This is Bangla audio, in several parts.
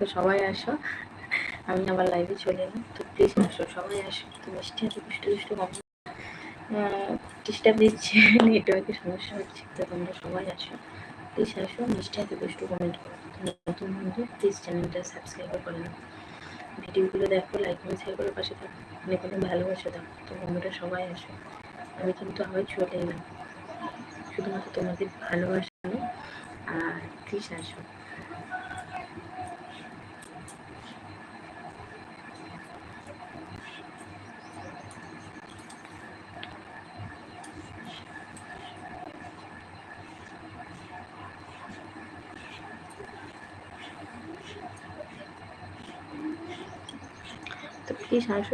তো সবাই আসো। আমি আমার লাইভে চলে এলাম। তো প্লিজ আসো, সবাই আসো। তো মিষ্টি হাতে দুষ্টু দুষ্টু কম। ডিস্টার্ব দিচ্ছে নেটওয়ার্কের সমস্যা হচ্ছে, তো তোমরা সবাই আসো। প্লিজ আসো মিষ্টি হাতে দুষ্টু কমেন্ট করো। নতুন বন্ধু প্লিজ চ্যানেলটা সাবস্ক্রাইব করে নাও। ভিডিওগুলো দেখো লাইক এবং শেয়ার করে পাশে থাকো। অনেক অনেক ভালোবাসা দাও। তো বন্ধুরা সবাই আসো। আমি কিন্তু আবার চলে এলাম। শুধুমাত্র তোমাদের ভালোবাসা। আর প্লিজ আসো।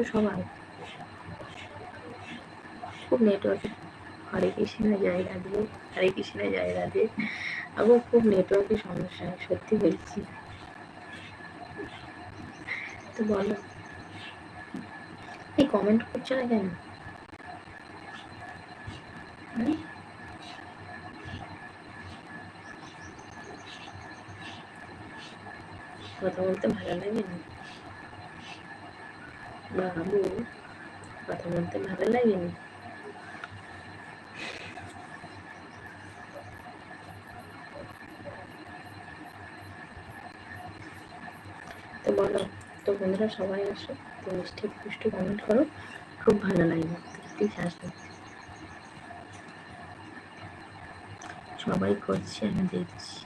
সবাই খুব হরে কৃষ্ণ হরে কৃষ্ণ আবার খুব নেটওয়ার্কের সমস্যা সত্যি বলছি। তো বলো। এই কমেন্ট করছ না কেন? কথা বলতে ভালো লাগে না। বাবু কথা বলতে ভালো লাগেনি তো বলো তো বন্ধুরা সবাই আসো তো মিষ্টি পুষ্টি কমেন্ট করো খুব ভালো লাগবে সবাই করছে আমি দেখছি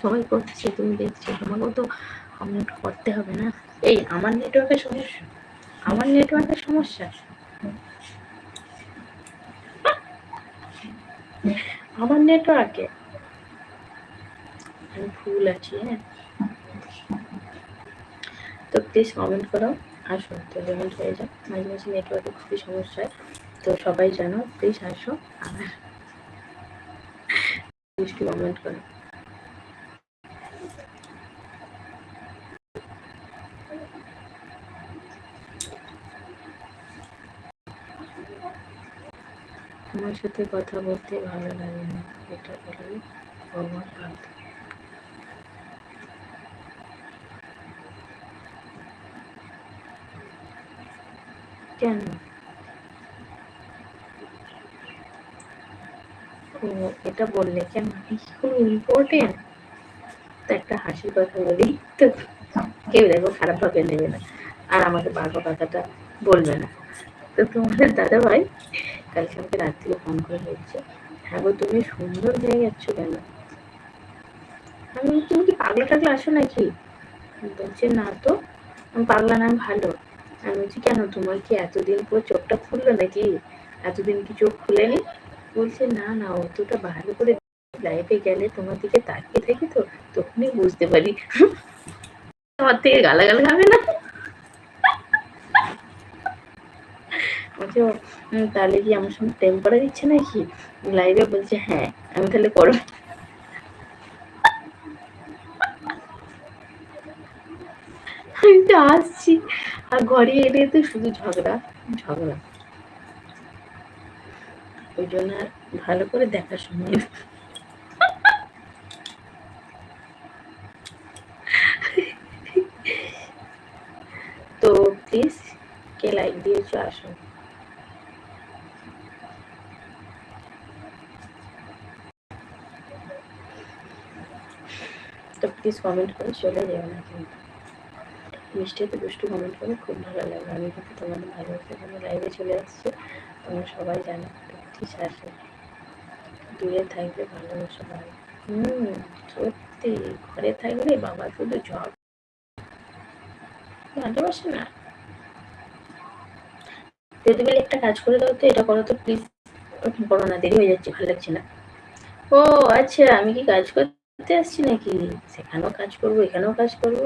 সবাই করছে তুমি দেখছ তোমাকেও তো কমেন্ট করতে হবে না এই, আমার নেটওয়ার্কের সমস্যা। আমার নেটওয়ার্কের সমস্যা? আমার নেটওয়ার্কে আমি ফুল আছি হ্যাঁ? তো প্লিজ কমেন্ট করো, আসো, তো পেমেন্ট হয়ে যাও মাঝে মাঝে নেটওয়ার্কে খুবই সমস্যা হয়, তো সবাই জানো প্লিজ আসো আমার একটু কমেন্ট করো। তোমার সাথে কথা বলতে ভালো লাগে না, এটা বলে ভগবান ভালো কেন? ও এটা বললে কেন? খুব ইম্পর্টেন্ট তো একটা হাসির কথা বলি তো। কেউ দেখো খারাপ ভাবে নেবে না। আর আমাকে বারবার কথাটা বলবে না। তো তোমাদের দাদা ভাই কালকে আমাকে রাত ফোন করে বলছে হ্যাঁ গো তুমি সুন্দর হয়ে যাচ্ছ কেন? আমি তুমি কি পাগলা টাগলা আসো নাকি? বলছে, না তো, আমি পাগলা না ভালো। আমি বলছি, কেন, তোমার কি এতদিন পর চোখটা খুললো নাকি? এতদিন কি চোখ খুলেনি? বলছে, না না, অতটা ভালো করে লাইফে গেলে তোমার দিকে তাকিয়ে থাকি তো, তখনই বুঝতে পারি। তোমার থেকে গালাগাল খাবে না। বলছে ও, তাহলে কি আমার সঙ্গে প্রেম দিচ্ছে নাকি? লাইভে বলছে হ্যাঁ আমি তাহলে করো আমি তো আসছি। আর ঘরে এলে তো শুধু ঝগড়া ঝগড়া। ওই জন্য আর ভালো করে দেখার সময় তো প্লিজ কে লাইক দিয়েছ আসো। তো প্লিজ কমেন্ট করে চলে যাও না কিন্তু। মিষ্টিতে দুষ্টু কমেন্ট করে খুব ভালো লাগে। আমি কিন্তু তোমাদের ভালোবাসে, আমি লাইভে চলে আসছি। তোমরা সবাই জানো তো প্লিজ দূরে থাকলে ভালোবাসা পাবে হুম, সত্যি। ঘরে থাকলে বাবা শুধু ঝড় ভালোবাসে না। যদি বলে একটা কাজ করে দাও তো, এটা করো তো প্লিজ করো না, দেরি হয়ে যাচ্ছে, ভালো লাগছে না। ও আচ্ছা আমি কি কাজ করতে আসছি নাকি? সেখানেও কাজ করব, এখানেও কাজ করব।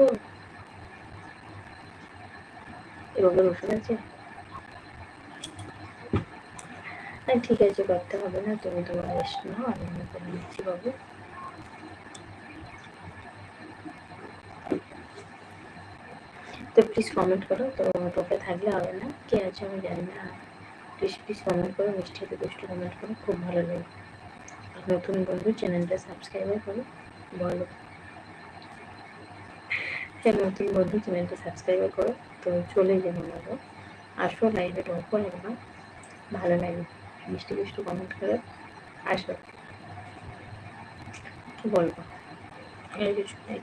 এভাবে বসে আছে। ঠিক আছে, করতে হবে না, তুমি তোমার রেস্ট নাও, আমি করে নিচ্ছি বাবু। তো প্লিজ কমেন্ট করো, তো টোকে থাকলে হবে না? কে আছে আমি জানি না। প্লিজ প্লিজ কমেন্ট করো, মিষ্টি দুষ্টু কমেন্ট করো, খুব ভালো লাগে। নতুন বন্ধু চ্যানেলটা সাবস্ক্রাইব করো। বলো। হ্যাঁ নতুন বন্ধু চ্যানেলটা সাবস্ক্রাইব করো, তো চলে যাব বলো আসো লাইভে ঢোকো একবার ভালো লাগে। মিষ্টি মিষ্টি কমেন্ট করে আসো। কি বলব কিছু নেই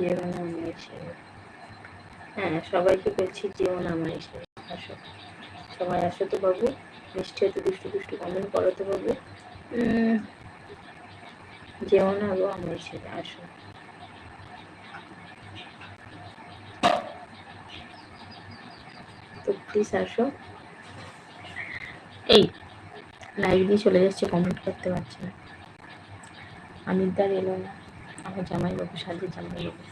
জীবন সেবা হ্যাঁ সবাইকে বলছি জীবন সেবা আসো। সবাই আসো তো বাবু। মিষ্টি একটু দুষ্টু দুষ্টু কমেন্ট করো তো বাবু। যেমন হব আমার আসো। তো প্লিজ আসো। এই লাইভ দিয়ে চলে যাচ্ছে কমেন্ট করতে পারছি না। আমিরদার এলো না। আমার জামাই বাবু সাজে জামাই বাবু।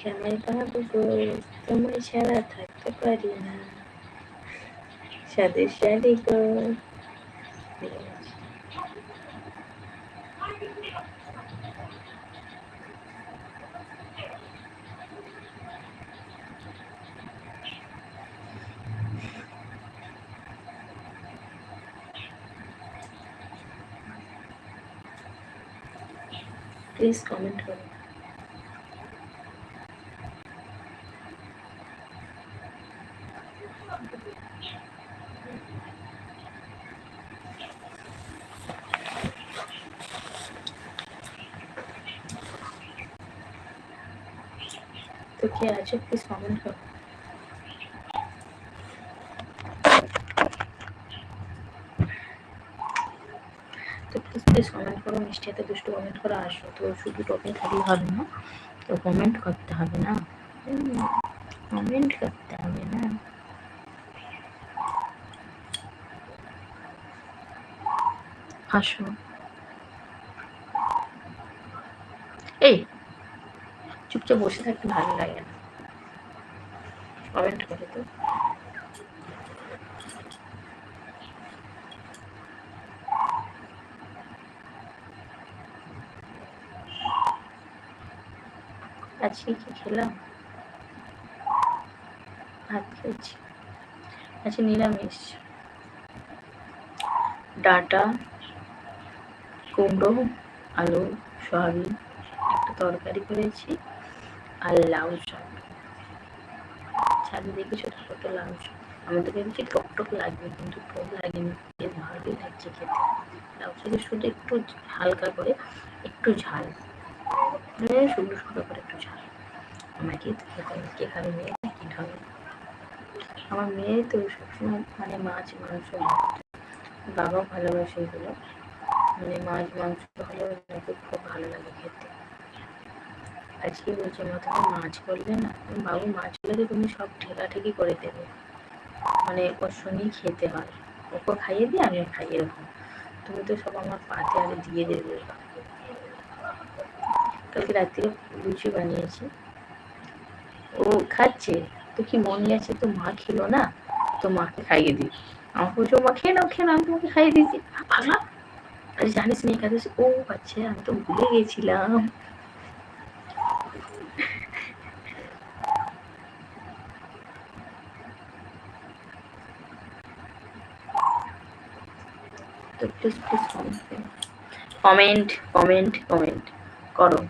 জামাই বাবু গো তোমার ছাড়া থাকতে পারি না। সাদের শাড়ি গো প্লিজ কমেন্ট করুন তো কে আছে প্লিজ কমেন্ট করুন তো প্লিজ কমেন্ট করো, মিষ্টি এত দুষ্টু কমেন্ট করে আসো তো শুধু টপিং থাকলে হবে না। তো কমেন্ট করতে হবে না। কমেন্ট করতে হবে না। আসো। এই, চুপচাপ বসে থাকতে ভালো লাগে না। কমেন্ট করে তো। আজকে কি খেলাম? আজকে নিরামিষ। ডাটা, কুমড়ো, আলু, সয়াবিন, একটা তরকারি করেছি আর লাউ শাক। ছাদে দেখি ছোটো ছোটো লাউ শাক। আমাদের ভেবেছি টক টক লাগবে, কিন্তু টক লাগেনি। বেশ ভালোই লাগছে খেতে। লাউ শাকের শুধু একটু হালকা করে, একটু ঝাল। শুকনো শুকনো করে একটু মেয়ে আমার মেয়ে তো সবসময় মানে মাছ, মাংস ভালোবাসে এগুলো। মানে মাছ, মাংস খুব ভালো লাগে খেতে। আজকে বলছে, মা, তুমি মাছ করলে না? বাবু, মাছ হলে তুমি সব ঠেকাঠেকি করে দেবে। মানে ওর সঙ্গেই খেতে হয়। ওকে খাইয়ে দিয়ে আমি খাই এরকম তুমি তো সব আমার পাতে আরে দিয়ে দেবে। কালকে রাত্রিরে লুচি বানিয়েছি। ও খাচ্ছে, তো কি মনে আছে? তো মা খেলো না, তো মাকে খাইয়ে দিই আমার বলছো মা খেয়ে নাও খেয়ে নাও, আমি তোমাকে খাইয়ে দিয়েছি। ভাবলাম আরে জানিস না, একাদশী ও আচ্ছা আমি তো ভুলে গেছিলাম। কমেন্ট কমেন্ট কমেন্ট করো।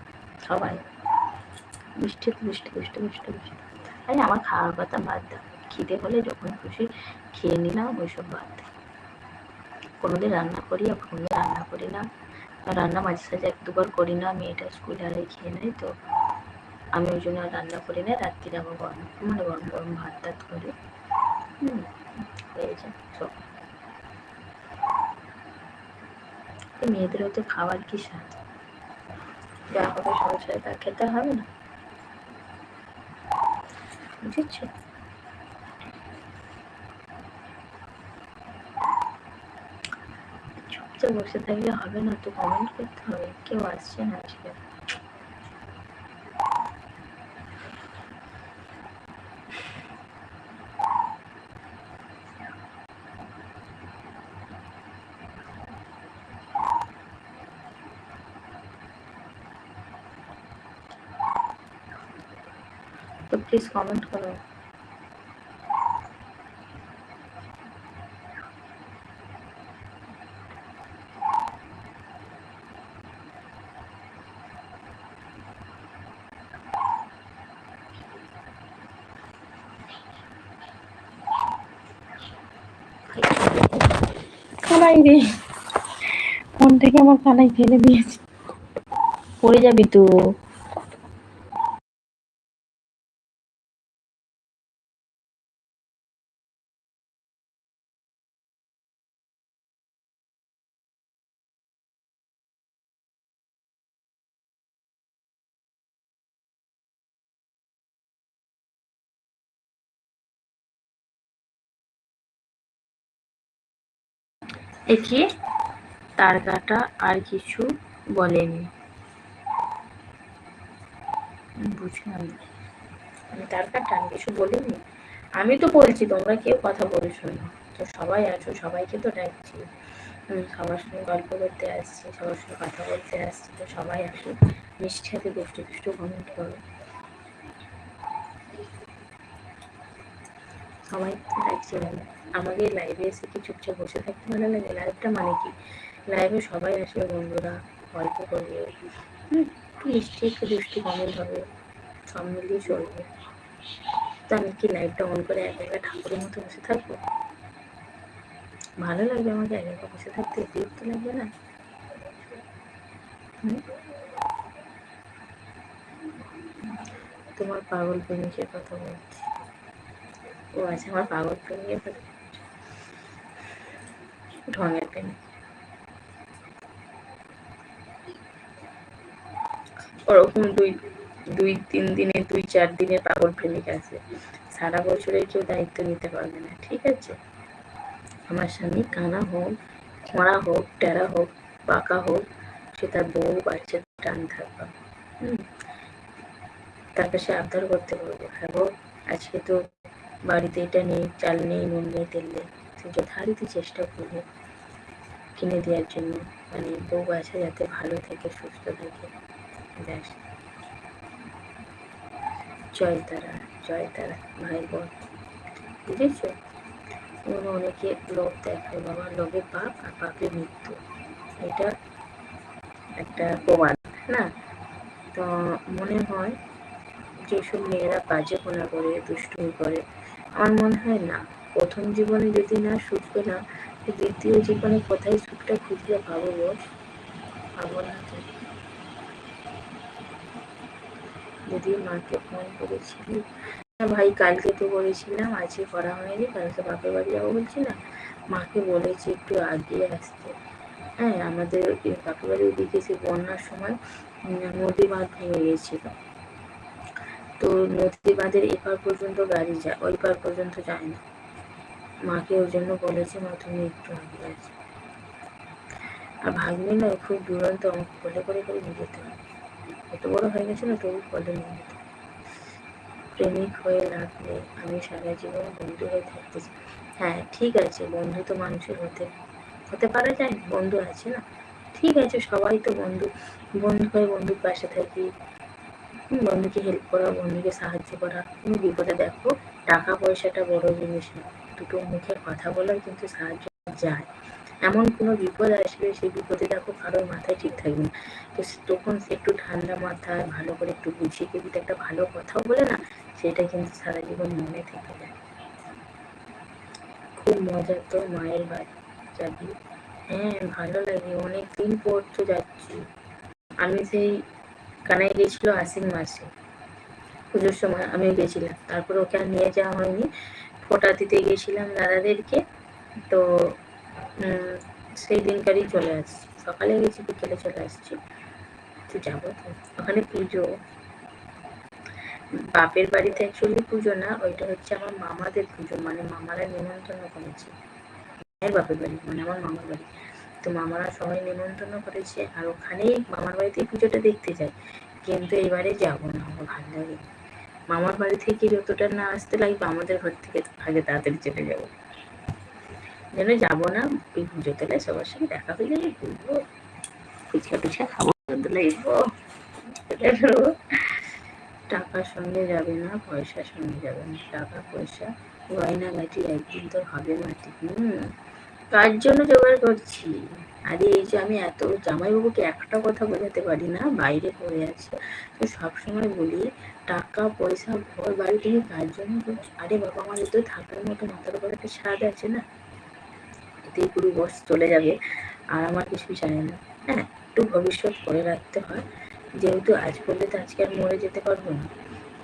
সবাই মিষ্টি মিষ্টি মিষ্টি মিষ্টি মিষ্টি। আরে আমার খাওয়ার কথা বাদ দাও। খিদে হলে যখন খুশি খেয়ে নিলাম ওইসব বাদ কোনোদিন রান্না করি, আর কোনোদিন রান্না করি না। রান্না মাঝে সাঝে এক দুবার করি না, মেয়েটা স্কুলে আরে খেয়ে নেয় তো আমি ওই জন্য রান্না করি না। রাত্রিরে আবার গরম মানে গরম গরম ভাত টাত করি। হুম, হয়ে যায় সব মেয়েদেরও তো খাবার কি স্বাদ? যা সংসারে তা খেতে হবে না? বুঝেছ? চুপচাপ বসে থাকলে হবে না তো কমেন্ট করতে হবে। কেউ আসছে না আজকে। তো প্লিজ কমেন্ট করো। কানাই রে। ফোন থেকে আমার কানাই ফেলে দিয়েছে। পড়ে যাবি তো। একে তার কাটা আর কিছু বলেনি। বুঝলাম আমি কিছু বলিনি। আমি তো বলছি, তোমরা কেউ কথা বলছো না। তো সবাই আছো, সবাইকে তো ডাকছি। সবার সঙ্গে গল্প করতে আসছি, সবার সঙ্গে কথা বলতে আসছি। তো সবাই আসো মিষ্টি হাতে দুষ্টু দুষ্টু কমেন্ট করো। সবাই তো ডাকছি না আমাকে লাইভে এসে কি চুপচাপ বসে থাকতে ভালো লাগে? লাইভটা মানে কি? লাইভে সবাই আসবে বন্ধুরা, গল্প করবে একটু মিষ্টি একটু দুষ্টু কমেন্ট হবে, সব মিলিয়ে চলবে। তো আমি কি লাইভটা অন করে একা একা ঠাকুরের মতো বসে থাকব? ভালো লাগবে আমাকে একা একা বসে থাকতে? বিরক্ত লাগবে না? তোমার পাগল প্রেমিকের কথা বলছি। ও আচ্ছা আমার পাগল কথা ঢঙের প্রেমিক ওরকম দুই দুই, তিন দিনে, দুই, চার দিনের পাগল প্রেমিক আছে। সারা বছরে কেউ দায়িত্ব নিতে পারবে না, ঠিক আছে? আমার স্বামী কানা হোক, খোঁড়া হোক টেরা হোক, পাকা হোক, সে তার বউ, বাচ্চা টান থাকবে। তার কাছে আবদার করতে পারব হ্যাঁ আজকে তো বাড়িতে এটা নেই, চাল নেই, নুন নেই, তেল নেই। যথারীতি চেষ্টা করবে কিনে দেওয়ার জন্য। মানে বউ বাচ্চা যাতে ভালো থাকে, সুস্থ থাকে। ব্যাস। জয় তারা জয় তারা, ভাই বোন। বুঝেছ? এবং অনেকে লোভ দেখায়, বাবা লোভে পাপ আর পাপে মৃত্যু। এটা একটা প্রমাণ, না? তো মনে হয় যেসব মেয়েরা বাজে কোনা করে, দুষ্টুমি করে। আমার মনে হয় না। প্রথম জীবনে যদি না সুখ না দ্বিতীয় জীবনে কোথায় সুখটা খুঁজলে পাবো গো পাবো না যদি মাকে ফোন করেছিলি ভাই, কালকে তো বলেছিলাম, আজকে করা হয়নি, কালকে বাপের বাড়ি যাব বলছি না। মাকে বলেছি একটু আগিয়ে আসতে। হ্যাঁ আমাদের বাপের বাড়ির ওদিকে সে বন্যার সময় নদী বাঁধ ভেঙে গিয়েছিল তো নদী বাঁধের এপার পর্যন্ত গাড়ি যায়, ওই পার পর্যন্ত যায় না। মাকে ওই জন্য বলেছি, মা, তুমি একটু আগিয়ে আসো আর ভাগ্নে না খুব দুরন্ত আমাকে কোলে করে করে নিয়ে যেতে হয়। এত বড় হয়ে গেছে না, তবু কোলে নিয়ে যেতে। প্রেমিক হয়ে রাখলে আমি সারা জীবন বন্ধু হয়ে থাকতে চাই। হ্যাঁ ঠিক আছে, বন্ধু তো মানুষের হতে হতে পারা যায় বন্ধু আছে না? ঠিক আছে, সবাই তো বন্ধু বন্ধু হয়ে বন্ধুর পাশে থাকি। বন্ধুকে হেল্প করা, বন্ধুকে সাহায্য করা কোনো বিপদে দেখো, টাকা পয়সাটা বড় জিনিস না। দুটো মুখে কথা বলার কিন্তু সাহায্য যায়। এমন কোনো বিপদ আসবে সেই বিপদে দেখো কারোর মাথায় ঠিক থাকবে না। তো তখন সে একটু ঠান্ডা মাথায় ভালো করে একটু বুঝিয়ে কেউ যদি একটা ভালো কথাও বলে না, সেটা কিন্তু সারা জীবন মনে থেকে যায়। খুব মজা তো মায়ের বাড়ি যাবি হ্যাঁ ভালো লাগে। অনেক দিন পর তো যাচ্ছি। আমি সেই কানাই গেছিল আশ্বিন মাসে। পুজোর সময় আমিও গেছিলাম তারপর ওকে আর নিয়ে যাওয়া হয়নি। ফোটা দিতে গেছিলাম দাদাদেরকে। তো সেই দিনকারই চলে আসছি সকালে গেছি, বিকেলে চলে আসছি। তো যাব তো। ওখানে পুজো। বাপের বাড়িতে অ্যাকচুয়ালি পুজো না, ওইটা হচ্ছে আমার মামাদের পুজো। মানে মামারা নিমন্ত্রণ করেছে। মায়ের বাপের বাড়ি মানে আমার মামার বাড়ি। তো মামারা সবাই নিমন্ত্রণ করেছে আর ওখানেই মামার বাড়িতেই পুজোটা দেখতে যাই। কিন্তু এবারে যাব না, আমার ভালো লাগে মামার বাড়ি থেকে যতটা না আসতে লাগবে, আমাদের ঘর থেকে আগে তাড়াতাড়ি চলে যাব। যেন যাব না ওই পুজো তোলায় সবার সঙ্গে দেখা হয়ে যাবে ঘুরবো, ফুচকা টুচকা খাব লাগবো টাকার সঙ্গে যাবে না, পয়সার সঙ্গে যাবে না, টাকা, পয়সা গয়না গাটি একদিন তো হবে মাটি, হুম। কার জন্য জোগাড় করছি? আরে, এই যে আমি এত জামাইবাবুকে একটা কথা বোঝাতে পারি না, বাইরে পড়ে আছে। তো সবসময় বলি, টাকা, পয়সা, ঘর, বাড়ি তুমি কার জন্য করছ? আরে বাবা, আমাদের তো থাকার মতো মাথার উপর একটা স্বাদ আছে না? এতেই পুরো বস চলে যাবে, আর আমার কিছু চাই না। হ্যাঁ একটু ভবিষ্যৎ করে রাখতে হয়। যেহেতু আজ করলে তো আজকে আর মরে যেতে পারব না।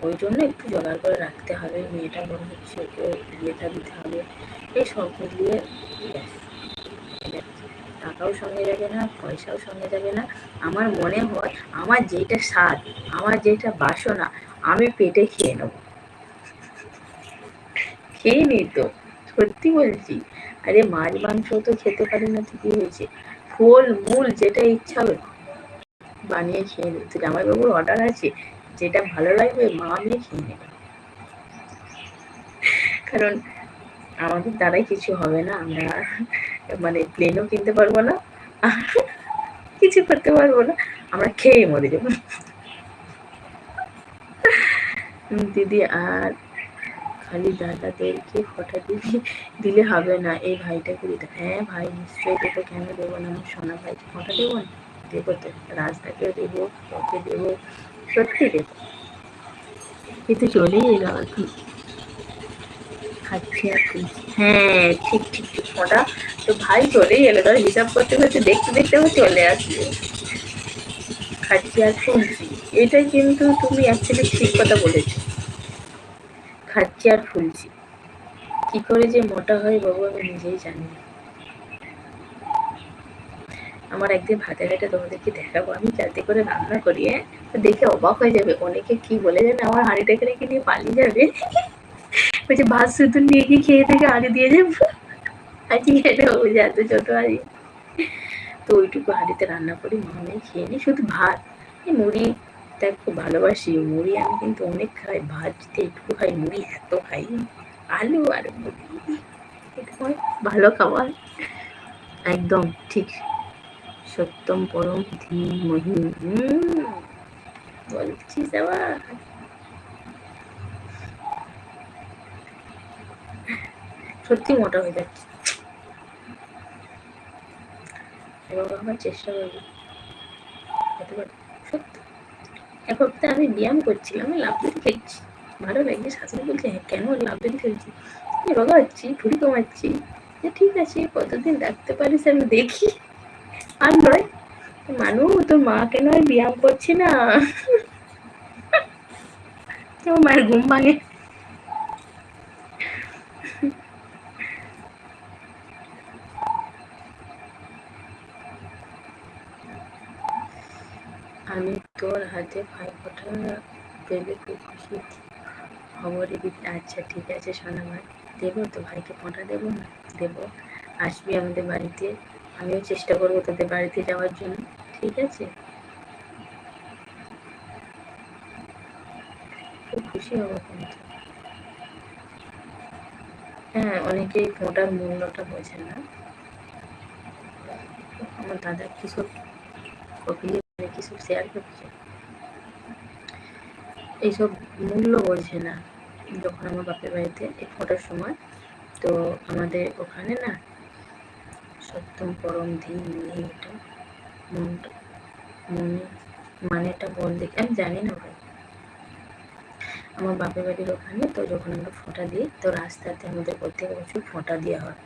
ওই জন্য একটু জোগাড় করে রাখতে হবে, মেয়েটা বড় হচ্ছে ওকে বিয়েটা দিতে হবে। এই সব মিলিয়ে। টাকাও সঙ্গে যাবে না, পয়সাও সঙ্গে যাবে না। আমার মনে হয় আমার যেটা স্বাদ, আমার যেটা বাসনা, আমি পেটে খেয়ে নেব। খেয়ে নিই তো, সত্যি বলছি। আরে মাছ মাংস তো খেতে পারি না তো কি হয়েছে। ফল, মূল যেটা ইচ্ছা হবে, বানিয়ে খেয়ে নিই তো জামাইবাবুর অর্ডার আছে যেটা ভালো লাগবে মা আমি খেয়ে নেবে। কারণ আমাদের দ্বারাই কিছু হবে না, আমরা মানে প্লেনও কিনতে পারব না কিছু করতে পারব না, আমরা খেয়ে মরে যাব। দিদি, আর খালি দাদাদেরকে ফটো দিবি দিলে হবে না, এই ভাইটাকে দিতে। হ্যাঁ ভাই, নিশ্চয়ই দেবো, কেন দেবো না? আমার সোনা ভাইকে ফটো দেবো না? দেবো তো রাস্তাকেও দেবো, ওকে দেবো। সত্যি দেবো কিন্তু চলেই এলো আর কি। খাচ্ছি আর খুলছি হ্যাঁ ঠিক ঠিক ঠিক ফোটা তো ভাই চলেই এলো। ধর হিসাব করতে করতে দেখতে দেখতে ও চলে আসবে খাচ্ছি আর ফুলছি। এটাই কিন্তু তুমি অ্যাকচুয়ালি ঠিক কথা বলেছ। খাচ্ছি আর ফুলছি। কি করে যে মোটা হয় বাবু আমি নিজেই জানি না। আমার একদিন ভাতের ঘাটে তোমাদেরকে দেখাবো। আমি যাতে করে রান্না করি হ্যাঁ দেখে অবাক হয়ে যাবে, অনেকে কি বলে জানে? আমার হাঁড়িটাকে রেখে নিয়ে পালিয়ে যাবে? বলছে ভাত শুধু নিয়ে গিয়ে খেয়ে থেকে হাঁড়ি দিয়ে যাব। আজকে এটা ও এত ছোট হাঁড়ি। তো ওইটুকু হাঁড়িতে রান্না করি মা আমি খেয়ে নিই শুধু ভাত। এই মুড়ি তা খুব ভালোবাসি। মুড়ি আমি কিন্তু অনেক খাই। ভাত যদি একটু খাই, মুড়ি এত খাই। আলু আর মুড়ি। এটা ভালো খাবার। একদম ঠিক। সত্যম পরম ধীমহি আবার? সত্যি মোটা হয়ে যাচ্ছে। আমার চেষ্টা এক আমি ব্যায়াম করছিলাম ভালো বলছে হ্যাঁ কমাচ্ছি। ঠিক আছে, কতদিন রাখতে পারিস আমি দেখি। আর নয় মানু, তোর মা কেন ব্যায়াম করছে না। তোমার মায়ের ঘুম ভাঙে। আমি তোর হাতে ভাই ফোটা পেলে খুব খুশি। খবরে দিতে আচ্ছা ঠিক আছে সোনা ভাই দেবো তো, ভাইকে ফোঁটা দেবো না? দেবো। আসবি আমাদের বাড়িতে। আমিও চেষ্টা করব তোদের বাড়িতে যাওয়ার জন্য, ঠিক আছে? খুশি হ্যাঁ অনেকেই ফোঁটার মূল্যটা বোঝে না। আমার দাদা কিশোর কপিলে কিছু শেয়ার করছে। এইসব মূল্য বোঝে না যখন আমার বাপের বাড়িতে এই ফোটার সময়। তো আমাদের ওখানে না সত্যম পরম ধীম নিয়ে এটা মনটা, মনে, মানেটা বল দেখে। আমি জানি না ভাই। আমার বাপের বাড়ির ওখানে তো যখন আমরা ফোঁটা দিই, তো রাস্তাতে আমাদের প্রত্যেক বছর ফোঁটা দেওয়া হয়।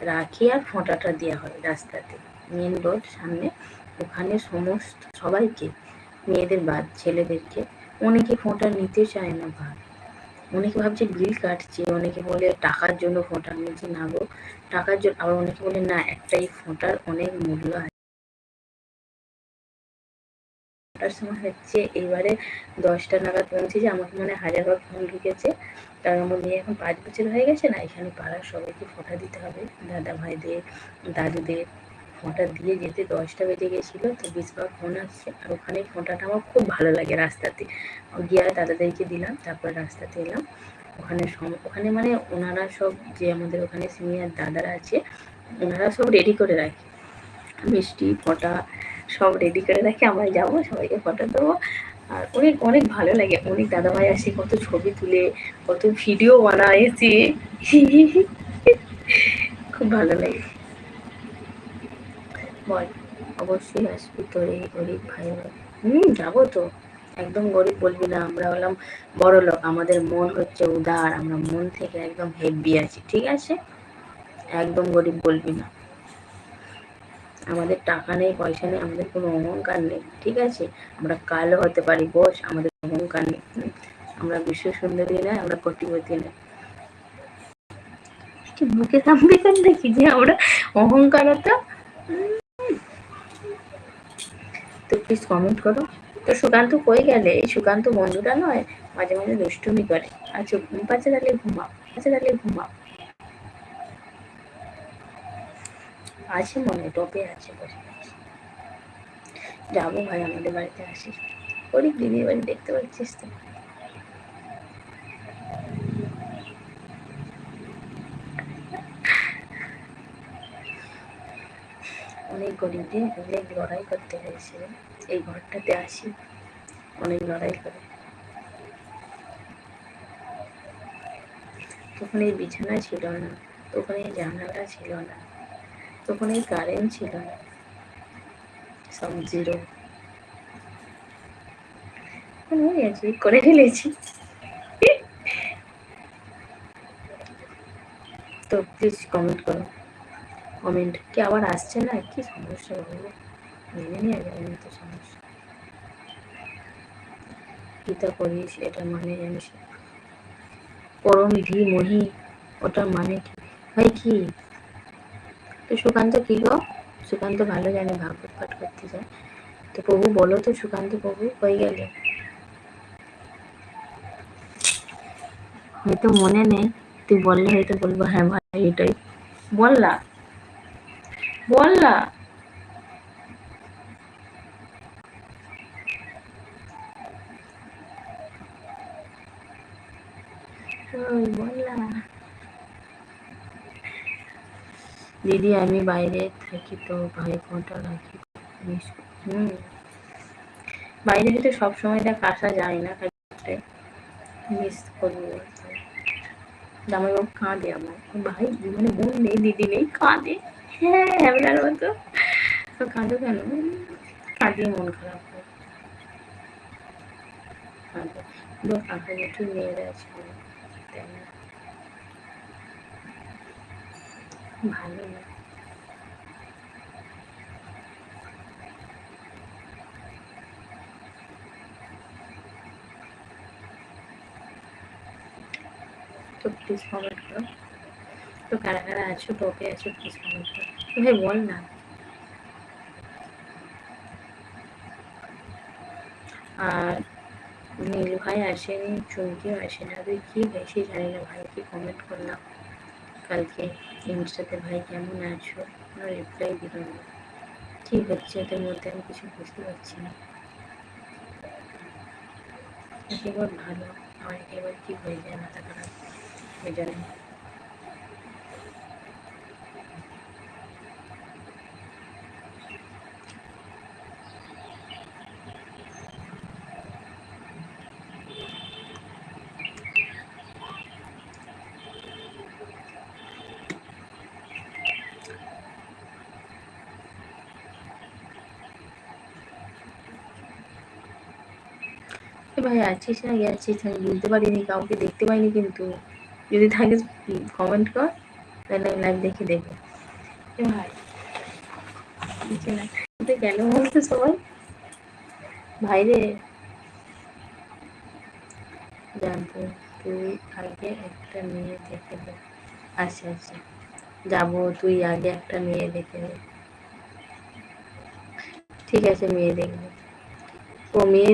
রাখি আর ফোঁটাটা দেওয়া হয় রাস্তাতে। মেন রোড সামনে, ওখানে সমস্ত সবাইকে, মেয়েদের বাদ ছেলেদেরকে, অনেকে ফোঁটা নিতে চায় না ভাই। অনেকে ভাবছে বিল কাটছে অনেকে বলে টাকার জন্য ফোঁটা বলছি না গো, টাকার জন্য আবার অনেকে বলে না, একটাই ফোঁটার অনেক মূল্য আছে। ফোঁটার সময় হচ্ছে এবারে দশটা নাগাদ পৌঁছেছে আমাকে মনে হয় হাজার বার ফোন ঢুকেছে। কারণ আমার মেয়ে এখন পাঁচ বছর হয়ে গেছে না, এখানে পাড়ার সবাইকে ফোঁটা দিতে হবে। দাদা ভাইদের, দাদুদের ফোঁটা দিয়ে যেতে দশটা বেজে গেছিল, তো বিশবার ফোন আসছে, আর ওখানে ফোঁটাটা আমার খুব ভালো লাগে রাস্তাতে। গিয়ে দাদাদেরকে দিলাম, তারপর রাস্তাতে এলাম। ওখানে ওখানে মানে ওনারা সব যে আমাদের ওখানে সিনিয়র দাদারা আছে, ওনারা সব রেডি করে রাখে। মিষ্টি ফোঁটা সব রেডি করে রাখে আমরা যাব, সবাইকে ফটো দেবো। আর অনেক অনেক ভালো লাগে। অনেক দাদাভাই আসে, কত ছবি তুলে, কত ভিডিও বানায় খুব ভালো লাগে। বল। অবশ্যই আসবি তোর এই গরিব ভাই হুম, যাব তো। একদম গরিব বলবি না, আমরা হলাম বড় লোক। আমাদের মন হচ্ছে উদার, আমরা মন থেকে একদম হেভি আছি, ঠিক আছে? একদম গরিব বলবি না। আমাদের টাকা নেই, পয়সা নেই, আমাদের কোনো অহংকার নেই, ঠিক আছে? আমরা কালো হতে পারি, বস, আমাদের অহংকার নেই। আমরা বিশ্ব সুন্দরী নয়, আমরা কোটিপতি কি মুখে সামনে কেন দেখি যে আমরা অহংকারতা তো প্লিজ কমেন্ট করো। তো সুকান্ত কই গেলে? এই সুকান্ত বন্ধুটা নয়, মাঝে মাঝে দুষ্টুমি করে। আচ্ছা ঘুম পাচ্ছে তাহলে ঘুমাও আচ্ছা তাহলে ঘুমাও। আছে মনে, টপে আছে, বসে যাব ভাই, আমাদের বাড়িতে আসিস। করি দিদির বাড়ি দেখতে পাচ্ছিস তো? অনেক গরিবদের অনেক লড়াই করতে হয়েছে। এই ঘরটাতে আসি, অনেক লড়াই করে। তখন এই বিছানা ছিল না, তখন এই জানালা ছিল না, তখন এই কারেন্ট ছিল না। সব জিরো করে ফেলেছি। তো প্লিজ কমেন্ট করো। কমেন্ট কি আবার আসছে না? কি সমস্যা বলব মেনে নেওয়া যাবে না তো সমস্যা। গীতা করিস? এটা মানে জানিস? পরম ধি মহি ওটার মানে কি? ভাই কি? তো সুকান্ত কি গো? সুকান্ত ভালো জানে, ভাগবত পাঠ করতে যায়। তো প্রভু বলো তো সুকান্ত প্রভু, হয়ে গেলে। হয়তো মনে নেই, তুই বললে হয়তো বলব হ্যাঁ ভাই, এটাই। বল না। বল না। দিদি আমি বাইরে থাকি তো ভাই ফোনটা রাখি। হুম। বাইরে হয়তো সব সময় দেখ আসা যায় না কাজে মিস করব। জামাইবাবু কাঁদে আমার। ভাই মানে বোন নেই দিদি নেই কাঁদে। হ্যাঁ তো কাঁদো কেন? কাঁদিয়ে মন খারাপ ভালো তো প্লিজ কমেন্ট করো। তো কারা কারা আছো টপে আছো প্লিজ কমেন্ট করো ভাই বল না। আর নীল ভাই আসেনি, চুমকিও আসেনি। আর তুই কি বেশি জানি না ভাই, কি কমেন্ট করলাম? কালকে ইনস্টাতে ভাই কেমন আছো? কোনো রিপ্লাই দিল না। কি হচ্ছে? এদের মধ্যে আমি কিছু বুঝতে পারছি না। ভালো, আমার একেবারে কি হয়ে যায়, মাথা খারাপ ওই জন্য এ ভাই আছিস না গেছিস আমি বুঝতে পারিনি, কাউকে দেখতে পাইনি কিন্তু। যদি থাকিস কমেন্ট কর, তাহলে আমি লাইভ দেখে দেখব। ভাই কেন বলতো সবাই? ভাই রে। জানতো তুই আগে একটা মেয়ে দেখে দে। আচ্ছা আচ্ছা। যাব, তুই আগে একটা মেয়ে দেখে দে ঠিক আছে, মেয়ে দেখব। ও মেয়ে